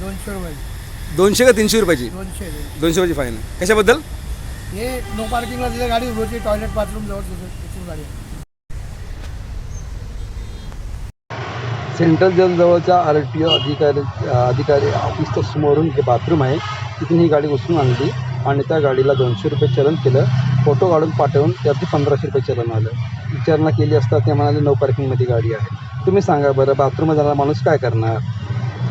दोनशे रुपये दोनशे का तीनशे रुपयाची? दोनशे दोनशे. रुपयाची फाईन कशाबद्दल? हे नो पार्किंगला तिथे गाडी उभी होती टॉयलेट बाथरूम जवळ तिथे तिथून गाडी आहे. सेंट्रल जेल जवळच्या आर टी ओ अधिकारी अधिकारी ऑफिसच्या समोरून हे बाथरूम आहे. तिथून ही गाडी उचलून आणली आणि त्या गाडीला दोनशे रुपये चलन केलं. फोटो काढून पाठवून त्यावरती पंधराशे रुपये चलन आलं. विचारणा केली असता ते म्हणाले नो पार्किंगमध्ये गाडी आहे. तुम्ही सांगा बरं बाथरूममध्ये जाणारा माणूस काय करणार?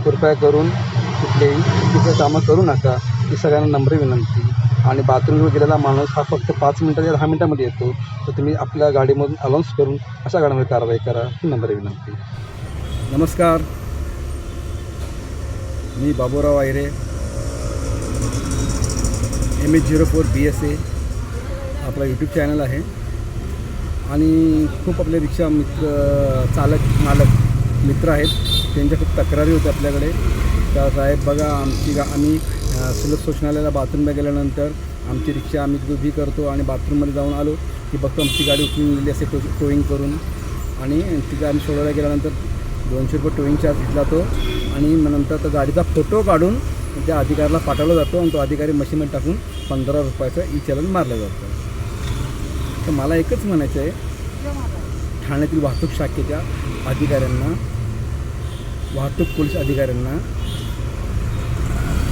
कृपया करून कुठलेही चुकीचं कामं करू नका. ही सगळ्यांना नम्र विनंती. आणि बाथरूमवर गेलेला माणूस हा फक्त पाच मिनटं दहा मिनटामध्ये येतो. तर तुम्ही आपल्या गाडीमधून अलाउन्स करून अशा गाड्यांवर कारवाई करा ही नम्र विनंती. नमस्कार. मी Baburao Ayre. M H zero four B S A आपला यूट्यूब चॅनल आहे. आणि खूप आपले रिक्षा मित्र चालक मालक मित्र आहेत. त्यांच्या खूप तक्रारी होत्या आपल्याकडे. तर साहेब बघा आमची गा आम्ही सुलभ शोषणालयाला बाथरूमला गेल्यानंतर आमची रिक्षा आम्ही तिथे उभी करतो आणि बाथरूममध्ये जाऊन आलो की बघतो आमची गाडी उचलून गेली असे टो टोईंग करून. आणि तिथे आम्ही सोडायला गेल्यानंतर दोनशे रुपये टोईंग चार्ज घेतला तो आणि मग नंतर त्या गाडीचा फोटो काढून त्या अधिकाऱ्याला पाठवला जातो आणि तो अधिकारी मशीनमध्ये टाकून पंधरा रुपयाचं ई चलन मारलं जातं. तर मला एकच म्हणायचं आहे. ठाण्यातील वाहतूक शाखेच्या अधिकाऱ्यांना वाहतूक पोलीस अधिकाऱ्यांना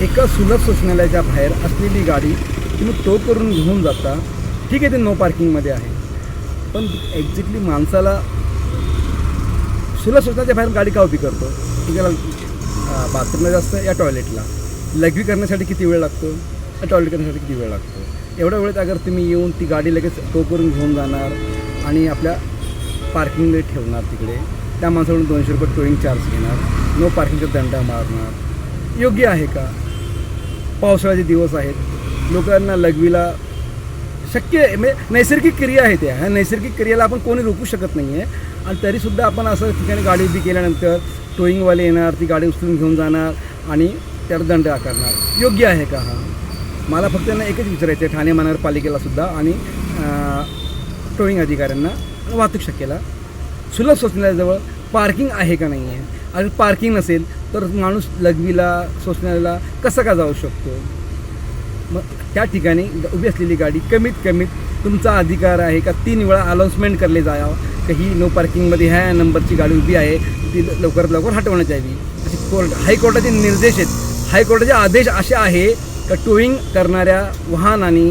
एका सुलभ शोषणालयाच्या बाहेर असलेली गाडी तुम्ही टो करून घेऊन जाता. ठीक आहे ते नो पार्किंगमध्ये आहे. पण एक्झॅक्टली माणसाला सुलभ सूचनाच्या बाहेर गाडी का उभी करतो? एकाला बाथरूमला जास्त या टॉयलेटला लघवी करण्यासाठी किती वेळ लागतो? या टॉयलेट करण्यासाठी किती वेळ लागतो? एवढ्या वेळेत अगर तुम्ही येऊन ती गाडी लगेच टो करून घेऊन जाणार आणि आपल्या पार्किंगमध्ये ठेवणार तिकडे त्या माणसाकडून दोनशे रुपये टोईंग चार्ज घेणार. नो पार्किंगचा दंड मारणार. योग्य आहे का? पावसाळ्याचे दिवस आहेत. लोकांना लघवीला शक्य आहे. म्हणजे नैसर्गिक क्रिया आहे त्या. ह्या नैसर्गिक क्रियेला आपण कोणी रोखू शकत नाही आहे आणि तरीसुद्धा आपण असं ठिकाणी गाडी उभी केल्यानंतर टोईंगवाले येणार ती गाडी उचलून घेऊन जाणार आणि त्याला दंड आकारणार. योग्य आहे का हा? मला फक्त ना एकच विचारायचं आहे ठाणे महानगरपालिकेला सुद्धा आणि टोईंग अधिकाऱ्यांना वाहतूक शक्यला सुलभ शोषणालयाजवळ पार्किंग आहे का नाही आहे आणि पार्किंग नसेल तर माणूस लघवीला सोसण्याला कसा का जाऊ शकतो? मग त्या ठिकाणी उभी असलेली गाडी कमीत कमीत तुमचा अधिकार आहे का तीन वेळा अनाऊन्समेंट करले जावं? का ही नो पार्किंगमध्ये ह्या नंबरची गाडी उभी आहे ती लवकरात लवकर हटवण्यात यावी? असे कोर्ट हायकोर्टाचे निर्देश आहेत. हायकोर्टाचे आदेश असे आहे का टोईंग करणाऱ्या वाहनाने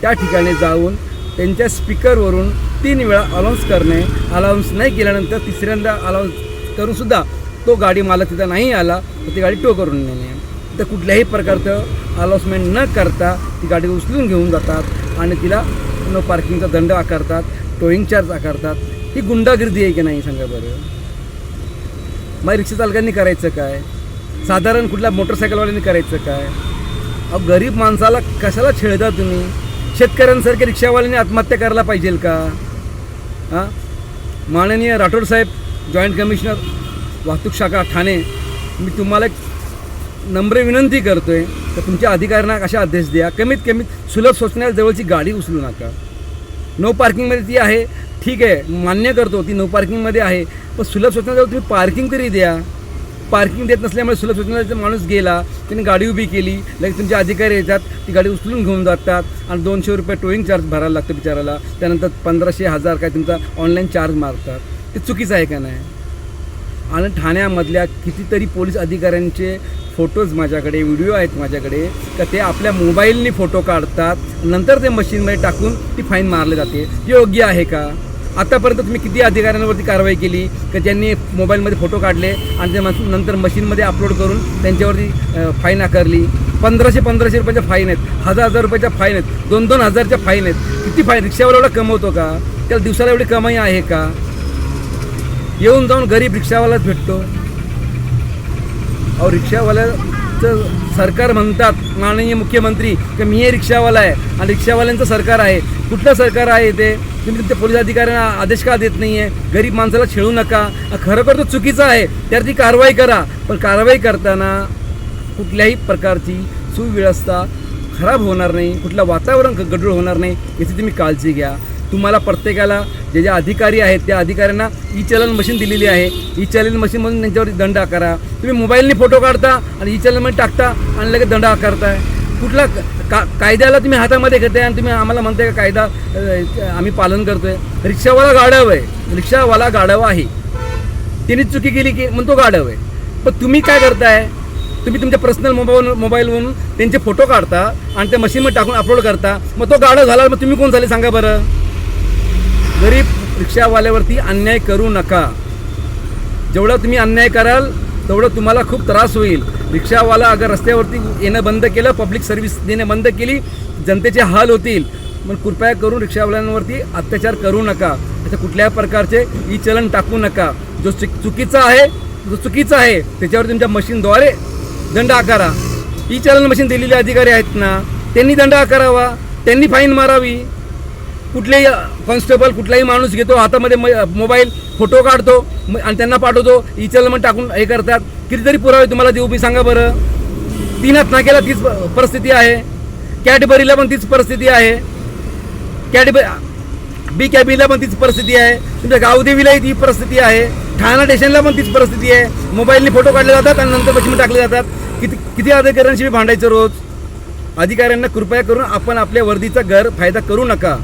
त्या ठिकाणी जाऊन त्यांच्या स्पीकरवरून तीन वेळा अलाउन्स करणे अलाउन्स नाही केल्यानंतर तिसऱ्यांदा अलाउन्स करूनसुद्धा तो गाडी मालक तिथं नाही आला तर ती गाडी टो करून नेणे. तर कुठल्याही प्रकारचं अलाउन्समेंट न करता ती गाडी उचलून घेऊन जातात आणि तिला नो पार्किंगचा दंड आकारतात टोईंग चार्ज आकारतात. ही गुंडागिर्दी आहे की नाही सांगा बरं? मग रिक्षा चालकांनी करायचं काय? साधारण कुठल्या मोटरसायकलवाल्यांनी करायचं काय? अहो गरीब माणसाला कशाला छेळता तुम्ही? शेतकऱ्यांसारख्या रिक्षावाल्यांनी आत्महत्या करायला पाहिजे का? हां? माननीय राठोड साहेब जॉईंट कमिशनर वाहतूक शाखा ठाणे. मी तुम्हाला एक नम्र विनंती करतो आहे तर तुमच्या अधिकाऱ्यांना अशा आदेश द्या. कमीत कमी सुलभ शोषण्याजवळची गाडी उचलू नका. नो पार्किंगमध्ये ती आहे. ठीक आहे मान्य करतो ती नो पार्किंगमध्ये आहे. पण सुलभ सोचण्याजवळ तुम्ही पार्किंग तरी द्या. पार्किंग देत नसल्यामुळे सुलभ सूचना माणूस गेला. त्याने गाडी उभी केली. लगेच तुमचे अधिकारी येतात. ती गाडी उचलून घेऊन जातात. आणि दोनशे रुपये टोईंग चार्ज भरायला लागतं बिचाराला त्यानंतर पंधराशे हजार काय तुमचा ऑनलाईन चार्ज मारतात. ते चुकीचं आहे का नाही? आणि ठाण्यामधल्या कितीतरी पोलीस अधिकाऱ्यांचे फोटोज माझ्याकडे व्हिडिओ आहेत माझ्याकडे का ते आपल्या मोबाईलनी फोटो काढतात. नंतर ते मशीनमध्ये टाकून ती फाईन मारली जाते. योग्य आहे का? आतापर्यंत तुम्ही किती अधिकाऱ्यांवरती कारवाई केली का ज्यांनी मोबाईलमध्ये फोटो काढले आणि ते नंतर मशीनमध्ये अपलोड करून त्यांच्यावरती फाईन आकारली पंधराशे पंधराशे रुपयाच्या फाईन आहेत. हजार हजार रुपयाच्या फाईन आहेत. दोन दोन हजारच्या फाईन आहेत. किती फाईन रिक्षावाला एवढा कमवतो का? त्याला दिवसाला एवढी कमाई आहे का? येऊन जाऊन गरीब रिक्षावालाच भेटतो. अहो रिक्षावाल्याचं सरकार म्हणतात माननीय मुख्यमंत्री की मी हे रिक्षावाला आहे आणि रिक्षावाल्यांचं सरकार आहे. कुठलं सरकार आहे ते? तुम्ही तुमच्या पोलीस अधिकाऱ्यांना आदेश का देत नाही आहे गरीब माणसाला छेळू नका. खरोखर तो चुकीचा आहे. त्यावर ती कारवाई करा. पण कारवाई करताना कुठल्याही प्रकारची सुव्यवस्था खराब होणार नाही. कुठलं वातावरण गडूळ होणार नाही याची तुम्ही काळजी घ्या. तुम्हाला प्रत्येकाला जे जे अधिकारी आहेत त्या अधिकाऱ्यांना ई चलन मशीन दिलेली आहे. ई चलन मशीनमधून त्यांच्यावरती दंड आकारा. तुम्ही मोबाईलने फोटो काढता आणि ई चलनमध्ये टाकता आणि लगेच दंड आकारताय. कुठला का कायद्याला तुम्ही हातामध्ये घेताय आणि तुम्ही आम्हाला म्हणताय का कायदा आम्ही पालन करतोय. रिक्षावाला गाडव आहे. रिक्षावाला गाडव आहे. तिने चुकी केली की मग तो गाढव आहे. पण तुम्ही काय करताय? तुम्ही तुमच्या पर्सनल मोबाईल मोबाईलवरून त्यांचे फोटो काढता आणि त्या मशीनमध्ये टाकून अपलोड करता. मग तो गाढव झाला मग तुम्ही कोण झाले सांगा बरं? गरीब रिक्षावाल्यावरती अन्याय करू नका. जेवढा तुम्ही अन्याय कराल तेवढं तुम्हाला खूप त्रास होईल. रिक्षावाला अगर रस्त्यावरती येणं बंद केलं पब्लिक सर्व्हिस देणं बंद केली जनतेचे हाल होतील. मग कृपया करून रिक्षावाल्यांवरती अत्याचार करू नका. अशा कुठल्याही प्रकारचे ई चलन टाकू नका. जो चुकीचा आहे जो चुकीचा आहे त्याच्यावर तुमच्या मशीनद्वारे दंड आकारा. ई चलन मशीन दिलेले अधिकारी आहेत ना त्यांनी दंड आकारावा. त्यांनी फाईन मारावी. कुठलेही कॉन्स्टेबल कुठलाही माणूस घेतो हातामध्ये म- मोबाईल फोटो काढतो आणि त्यांना पाठवतो इचलमन टाकून हे करतात. कितीतरी पुरावे तुम्हाला देऊ मी सांगा बरं. तीन नाक्याला तीच परिस्थिती आहे. कॅडबरीला पण तीच परिस्थिती आहे. कॅडबरी बी कॅबीला पण तीच परिस्थिती आहे. तुमच्या गावदेवीलाही ती परिस्थिती आहे. ठाणा स्टेशनला पण तीच परिस्थिती आहे. मोबाईलने फोटो काढले जातात आणि नंतर पश्चिम टाकले जातात. किती किती अधिकाऱ्यांशी भांडायचं रोज? अधिकाऱ्यांना कृपया करून आपण आपल्या वर्दीचा गैरफायदा करू नका.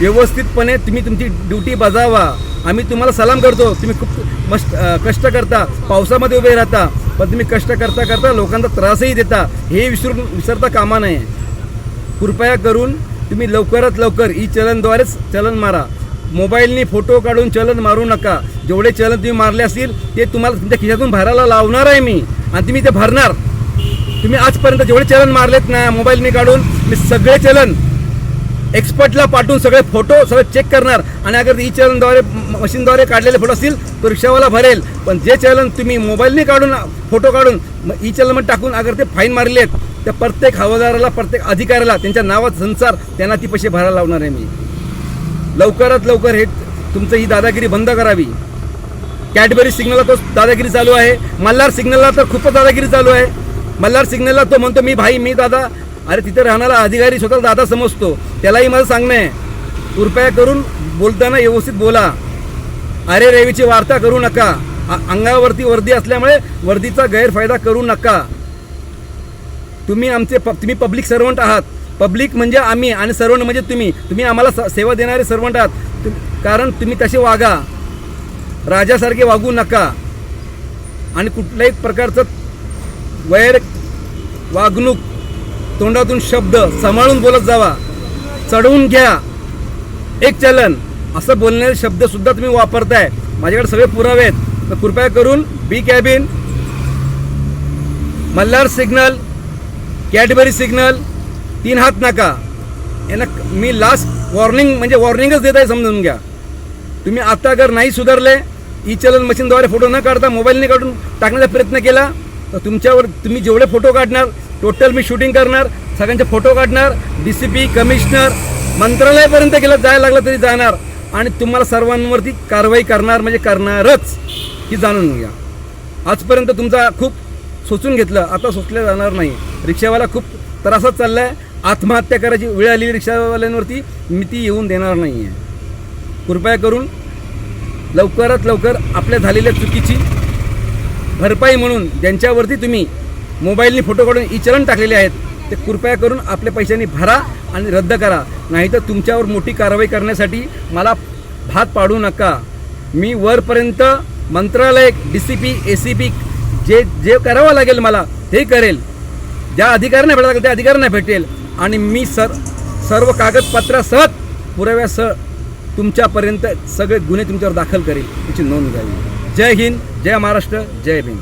व्यवस्थितपणे तुम्ही तुमची ड्युटी बजावा. आम्ही तुम्हाला सलाम करतो. तुम्ही खूप मस्त कष्ट करता. पावसामध्ये उभे राहता. पण तुम्ही कष्ट करता करता लोकांचा त्रासही देता. हे विसरून विसरता कामा नये. कृपया करून तुम्ही लवकरात लवकर ई चलनद्वारेच चलन मारा. मोबाईलनी फोटो काढून चलन मारू नका. जेवढे चलन तुम्ही मारले असतील ते तुम्हाला तुमच्या खिशातून भरायला लावणार आहे मी. आणि तुम्ही ते भरणार. तुम्ही आजपर्यंत जेवढे चलन मारलेत ना मोबाईलने काढून मी सगळे चलन एक्सपर्टला पाठवून सगळे फोटो सगळे चेक करणार. आणि अगर ई चलनद्वारे मशीनद्वारे काढलेले फोटो असतील तो रिक्षावाला भरेल. पण जे चलन तुम्ही मोबाईलने काढून फोटो काढून ई चलनमध्ये टाकून अगर ते फाईन मारलेत त्या प्रत्येक हवालदाराला प्रत्येक अधिकाऱ्याला त्यांच्या नावात संसार त्यांना ती पैसे भरायला लावणार आहे मी. लवकरात लवकर हे तुमचं ही दादागिरी बंद करावी. कॅडबरी सिग्नलला तो दादागिरी चालू आहे. मल्हार सिग्नलला तर खूपच दादागिरी चालू आहे. मल्हार सिग्नलला तो म्हणतो मी भाई मी दादा अरे तिथे राहणारा अधिकारी स्वतः दादा समजतो. त्यालाही मला सांगणं आहे. कृपया करून बोलताना व्यवस्थित बोला. अरे रेवीची वार्ता करू नका. अंगावरती वर्दी असल्यामुळे वर्दीचा गैरफायदा करू नका. तुम्ही आमचे प तुम्ही पब्लिक सर्वंट आहात. पब्लिक म्हणजे आम्ही आणि सर्वंट म्हणजे तुम्ही. तुम्ही आम्हाला स- सेवा देणारे सर्वंट आहात. कारण तुम्ही तसे वागा? राजासारखे वागू नका. आणि कुठल्याही प्रकारचं वैर वागणूक तोंडातून शब्द सांभाळून बोलत जावा. चढवून घ्या. एक चलन. असं बोलणारे शब्दसुद्धा तुम्ही वापरताय. माझ्याकडे सगळे पुरावे आहेत. तर कृपया करून B cabin Malhar signal Cadbury signal तीन हात नाका. यांना मी लास्ट वॉर्निंग म्हणजे वॉर्निंगच देत आहे समजून घ्या. तुम्ही आता अगर नाही सुधारले ई चलन मशीनद्वारे फोटो न काढता मोबाईलने काढून टाकण्याचा प्रयत्न केला तर तुमच्यावर तुम्ही जेवढे फोटो काढणार टोटल मी शूटिंग करणार सगळ्यांचे फोटो काढणार डी सी पी कमिशनर मंत्रालयापर्यंत गेलं जायला लागलं तरी जाणार. आणि तुम्हाला सर्वांवरती कारवाई करणार म्हणजे करणारच ही जाणून घ्या आजपर्यंत तुमचा खूप सोचून घेतलं आता सोचलं जाणार नाही. रिक्षावाला खूप त्रासात चालला आहे आत्महत्या करायची वेळ आली रिक्षावाल्यांवरती मी ती येऊन देणार नाही आहे कृपया करून लवकरात लवकर आपल्या झालेल्या चुकीची भरपाई म्हणून ज्यांच्यावरती तुम्ही मोबाईलनी फोटो काढून ई चलन टाकलेले आहेत. ते कृपया करून आपल्या पैशांनी भरा आणि रद्द करा. नाहीतर तुमच्यावर मोठी कारवाई करण्यासाठी मला भात पाडू नका. मी वरपर्यंत मंत्रालय D C P A C P जे जे करावं लागेल मला ते करेल. ज्या अधिकाऱ्यांना भेटायला लागेल त्या अधिकाऱ्यांना भेटेल. आणि मी सर सर्व कागदपत्रासह पुराव्यासह तुमच्यापर्यंत सगळे गुन्हे तुमच्यावर दाखल करेल याची नोंद घ्यावी. जय हिंद जय महाराष्ट्र जय भीम.